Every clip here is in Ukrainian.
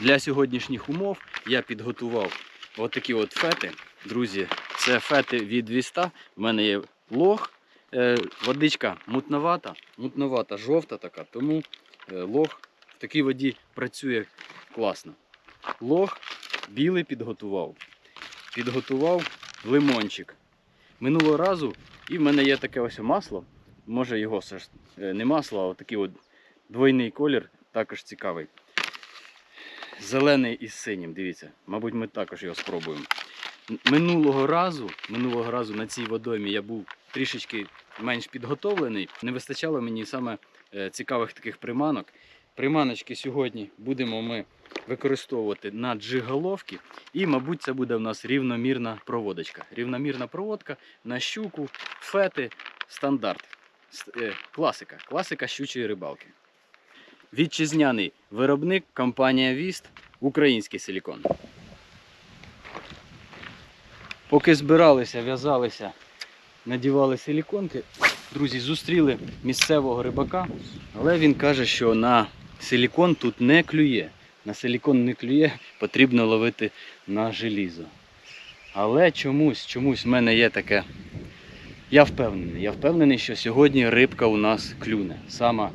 Для сьогоднішніх умов я підготував отакі от фети. Друзі, це фети від Віста. У мене є лог. Е, водичка мутновата, мутновата, жовта така, тому е, лог в такій воді працює класно. Лог білий підготував. Підготував лимончик. Минулого разу, і в мене є таке ось масло. Може його е, не масло, а такий от двойний колір, також цікавий. Зелений із синім, дивіться, мабуть, ми також його спробуємо. Минулого разу, минулого разу на цій водоймі я був трішечки менш підготовлений. Не вистачало мені саме е, цікавих таких приманок. Приманочки сьогодні будемо ми використовувати на джиголовки. І, мабуть, це буде в нас рівномірна проводочка. Рівномірна проводка на щуку, фети, стандарт. Е, Класика. Класика щучої рибалки. Вітчизняний виробник компанія Віст, український силікон. Поки збиралися, в'язалися, надівали силіконки, друзі, зустріли місцевого рибака, але він каже, що на силікон тут не клює. На силікон не клює, потрібно ловити на желізо. Але чомусь, чомусь в мене є таке. Я впевнений, я впевнений, що сьогодні рибка у нас клюне. Сама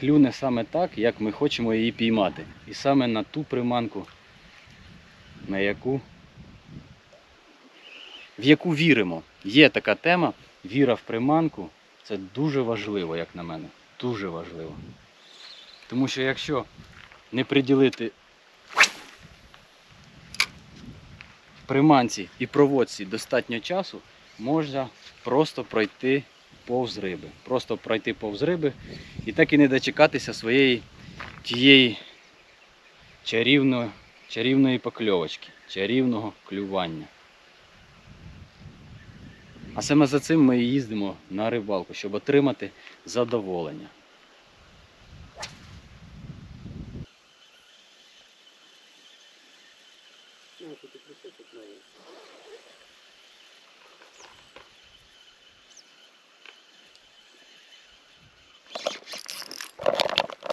клюне саме так, як ми хочемо її піймати. І саме на ту приманку, на яку, в яку віримо. Є така тема, віра в приманку. Це дуже важливо, як на мене. Дуже важливо. Тому що якщо не приділити приманці і проводці достатньо часу, можна просто пройти повз риби. Просто пройти повз риби і так і не дочекатися своєї тієї чарівної, чарівної покльовочки, чарівного клювання. А саме за цим ми і їздимо на рибалку, щоб отримати задоволення.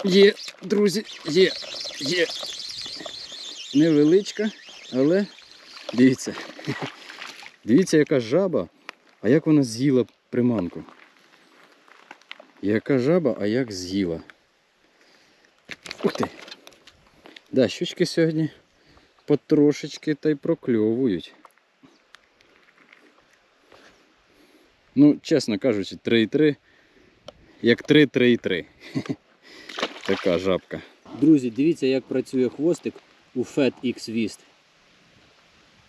Є, друзі, є, є. Невеличка, але дивіться. Дивіться, яка жаба, а як вона з'їла приманку. Яка жаба, а як з'їла. Ух ти. Да, щучки сьогодні потрошечки та й прокльовують. Ну, чесно кажучи, 3,3, як 3, 3,3. Така жабка. Друзі, дивіться, як працює хвостик у Fat X Vist.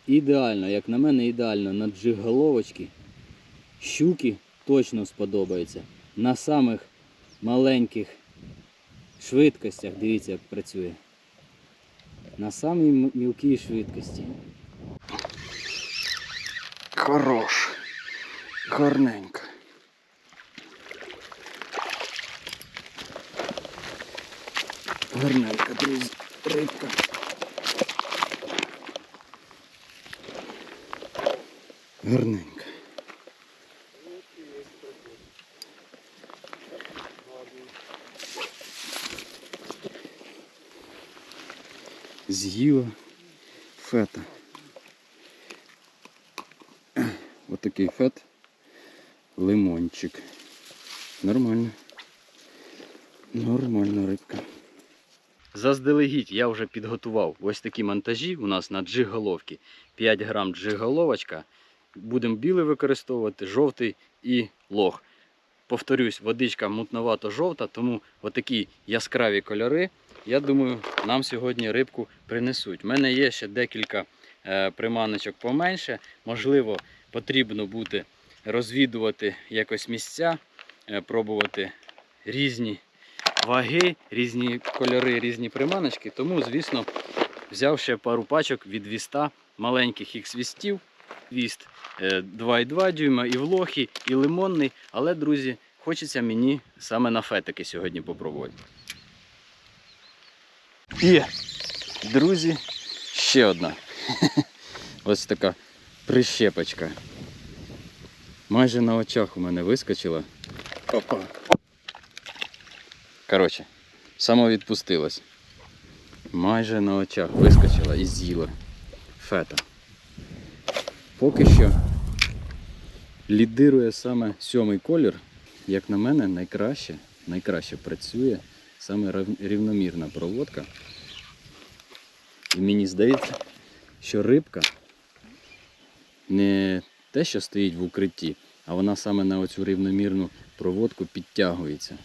Ідеально, як на мене, ідеально на джиг-головочки. Щуки точно сподобається. На самих маленьких швидкостях, дивіться, як працює. На самій мілкій швидкості. Хорош. Гарненько. Гарненька, друзі, рибка. Гарненька. З'їла фета. Отакий фет. Лимончик. Нормально. Нормальна рибка. Заздалегідь я вже підготував ось такі монтажі у нас на джиголовки. 5 грам джиголовочка. Будемо білий використовувати, жовтий і лог. Повторюсь, водичка мутновато-жовта, тому отакі яскраві кольори. Я думаю, нам сьогодні рибку принесуть. У мене є ще декілька е, приманочок поменше. Можливо, потрібно буде розвідувати якось місця, е, пробувати різні ваги, різні кольори, різні приманочки. Тому, звісно, взяв ще пару пачок від віста маленьких ікс вістів. Віст е, 2,2 дюйма, і в і лимонний. Але, друзі, хочеться мені саме на фетики сьогодні попробувати. Є, друзі, ще одна. Ось така прищепочка. Майже на очах у мене вискочила. Опа. Коротше, само відпустилось. майже на очах вискочила і з'їла фета. Поки що лідирує саме сьомий колір. Як на мене, найкраще, найкраще працює саме рівномірна проводка. І мені здається, що рибка не те, що стоїть в укритті, а вона саме на оцю рівномірну проводку підтягується.